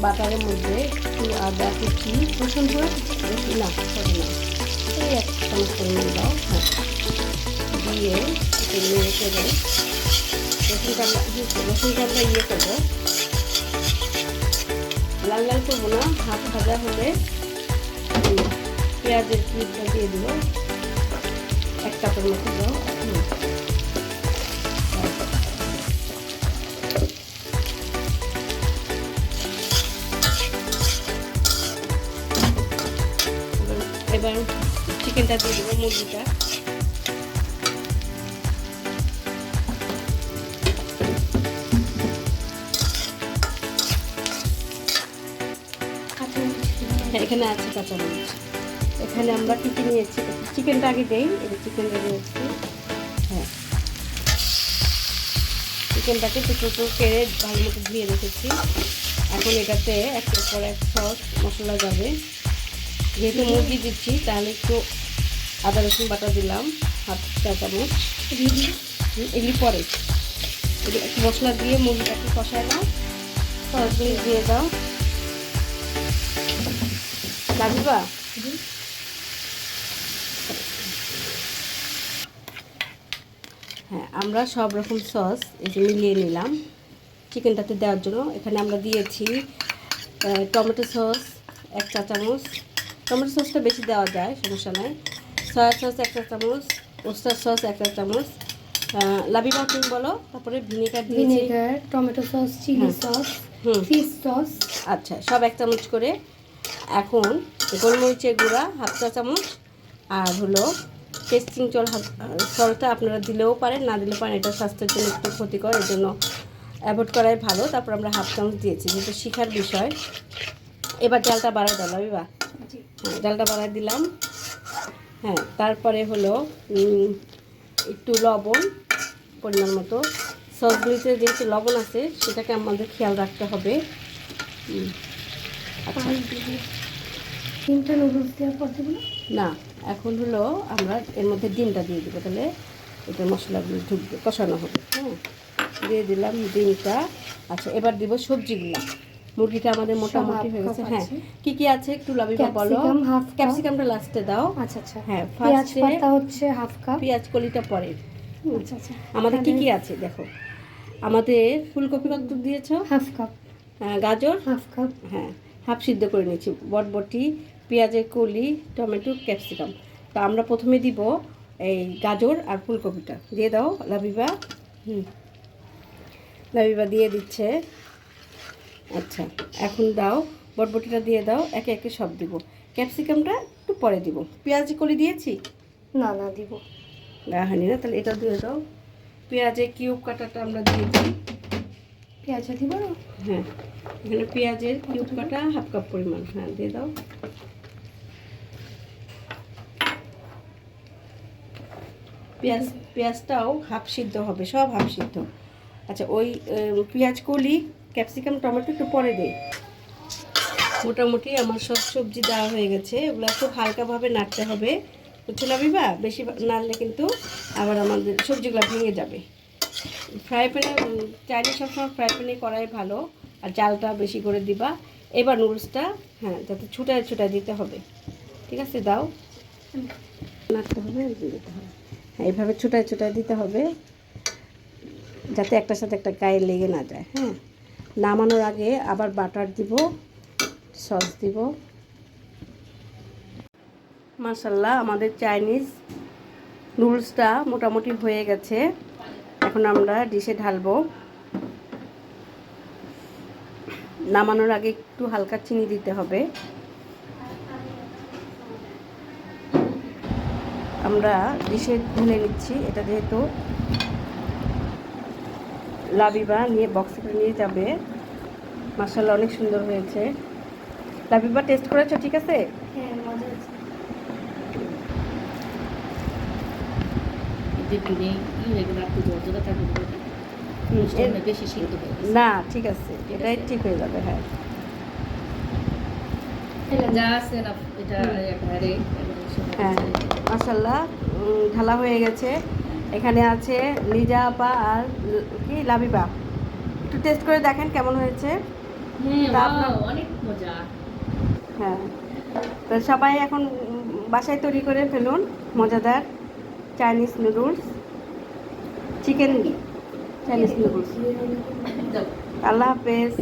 বাটারের মধ্যে একটু আদা কুচি, রসুন করে রসুন না না এক চামচ পরিমাণ দাও। হ্যাঁ। দিয়ে নেড়ে করে রসুনটা আমরা ইয়ে করব লাল লাল করব না হাফ ভাজা হলে পেঁয়াজের কিউবটা দিয়ে দেবো। এক কাপের মতো দাও। এবার- চিকেনটা দিয়ে দেবো, মুরগিটা। হ্যাঁ এখানে আছে কাঁচামরিচ। এখানে আমরা কী কী নিয়েছি? চিকেনটা আগে দেই এই চিকেনটা নিয়েছি হ্যাঁ। চিকেনটাকে টুকরো কেড়ে ভালো মতো ধুয়ে রেখেছি। এখন এটাতে একটার পর এক সস মশলা যাবে। যেহেতু মুরগি দিচ্ছি, তাহলে একটু আদা রসুন বাটা দিলাম, হাফ চা চামচ। এগুলি পরে। একটু মশলা দিয়ে মুরগিটাকে কষায় নাও। সসগুলি দিয়ে দাও। লাগবা হ্যাঁ আমরা সব রকম সস যে মিলিয়ে নিলাম। চিকেনটাতে দেওয়ার জন্য। এখানে আমরা দিয়েছি টমেটো সস, এক চা চামচ। টমেটো সসটা বেশি দেওয়া যায় সমস্যা নাই। সয়া সস একটা চামচ ওস্টার সস একটা চামচ। লাবিবা তুমি বলো তারপরে vinegar vinegar tomato sauce chilli হ্যাঁ। সস হুম। Fish sauce. আচ্ছা সব এক চামচ করে এখন গোলমরিচের গুঁড়া হাফ চা চামচ আর হলো টেস্টিং চল সলটা আপনারা দিলেও পারেন না দিলেও পারেন এটা স্বাস্থ্যের জন্য একটু ক্ষতিকর এই জন্য অ্যাভয়েড করাই ভালো। তারপর আমরা হাফ চামচ দিয়েছি যেহেতু শিখার বিষয়। এবার জালটা বাড়াই দিলাম এবার হ্যাঁ জালটা বাড়াই দিলাম। হ্যাঁ তারপরে হলো একটু লবণ পরিমাণ মতো। সবগুলিতে যেহেতু লবণ আছে সেটাকে আমাদের খেয়াল রাখতে হবে। আচ্ছা। নুডলস দেওয়ার পর? না এখন হলো আমরা এর মধ্যে ডিমটা দিয়ে দেবো তাহলে এটা মশলাগুলো ঢুকবে কষানো হবে। হ্যাঁ দিয়ে দিলাম ডিমটা। আচ্ছা এবার দিব সবজিগুলো। মুরগিটা আমাদের মোটামুটি হয়ে গেছে। হ্যাঁ কি কি আছে একটু লাবিবা বলো? half ক্যাপসিকামটা লাস্টে দাও। আচ্ছা আচ্ছা। হ্যাঁ পেঁয়াজ পাতা হচ্ছে হাফ কাপ। পেঁয়াজ কলিটা পরে। আচ্ছা আচ্ছা। আমাদের কি কি আছে? দেখো। আমাদের ফুলকপি কত দিয়েছ? Half cup. হ্যাঁ, গাজর? Half cup. হ্যাঁ হাফ সিদ্ধ করে নিয়েছি। বটবটি পেঁয়াজের কলি টমেটো ক্যাপসিকাম। তা আমরা প্রথমে দিব এই গাজর আর ফুলকপিটা। দিয়ে দাও লাবিবা হুম লাবিবা দিয়ে দিচ্ছে। আচ্ছা এখন দাও বটবটিটা দিয়ে দাও একে একে সব দিব। ক্যাপসিকামটা একটু পরে দিব। পেঁয়াজ কলি দিয়েছি? না না দিব। না গাহানি না তাহলে এটা দিয়ে দাও। পেঁয়াজের কিউব কাটাটা আমরা দিয়ে দিই। পেঁয়াজ দিব হ্যাঁ এখানে পেঁয়াজের কিউব কাটা হাফ কাপ পরিমাণ। হ্যাঁ দিয়ে দাও। পেঁয়াজ পেঁয়াজটাও হাফ সিদ্ধ হবে সব হাফ সিদ্ধ। আচ্ছা ওই পেঁয়াজ কলি ক্যাপসিকাম, টমেটো একটু পরে দে মোটামুটি আমার সব সবজি দেওয়া হয়ে গেছে। ওগুলো খুব হালকাভাবে নাড়তে হবে। বুঝছ না বিবা বেশি নাড়লে কিন্তু আবার আমাদের সবজিগুলো ভেঙে যাবে। ফ্রাই প্যানে চাইলে সবসময় ফ্রাই প্যানে করাই ভালো। আর জালটা বেশি করে দিবা। এবার নুডলসটা হ্যাঁ যাতে ছুটায় ছুটায় দিতে হবে। ঠিক আছে? দাও। নাড়তে হবে দিতে হবে। হ্যাঁ এইভাবে ছুটায় ছুটায় দিতে হবে। যাতে একটার সাথে একটা গায়ে লেগে না যায় হ্যাঁ। নামানোর আগে আবার বাটার দিব, সস দিব। মাসাল্লাহ আমাদের চাইনিজ নুডলসটা মোটামুটি হয়ে গেছে। এখন আমরা ডিশে ঢালবো। নামানোর আগে একটু হালকা চিনি দিতে হবে। আমরা ডিশে ঢেলে নিচ্ছি, এটা যেহেতু লাবিবা নিয়ে বক্সে করে নিয়ে যাবে। মাসাল্লাহ অনেক সুন্দর হয়েছে। লাবিবা টেস্ট করেছ? ঠিক আছে? হ্যাঁ হয়ে না ঠিক আছে। এটাই ঠিক হয়ে যাবে হ্যাঁ। যা আছে এটা হ্যাঁ মাসাল্লাহ ঢালা হয়ে গেছে। এখানে আছে লিজা আপা আর কি? লাবিবা। একটু টেস্ট করে দেখেন কেমন হয়েছে। হ্যাঁ তা অনেক মজা। হ্যাঁ। তো সবাই এখন বাসায় তৈরি করে ফেলুন মজাদার Chinese noodles chicken Chinese noodles আল্লাহ হাফেজ।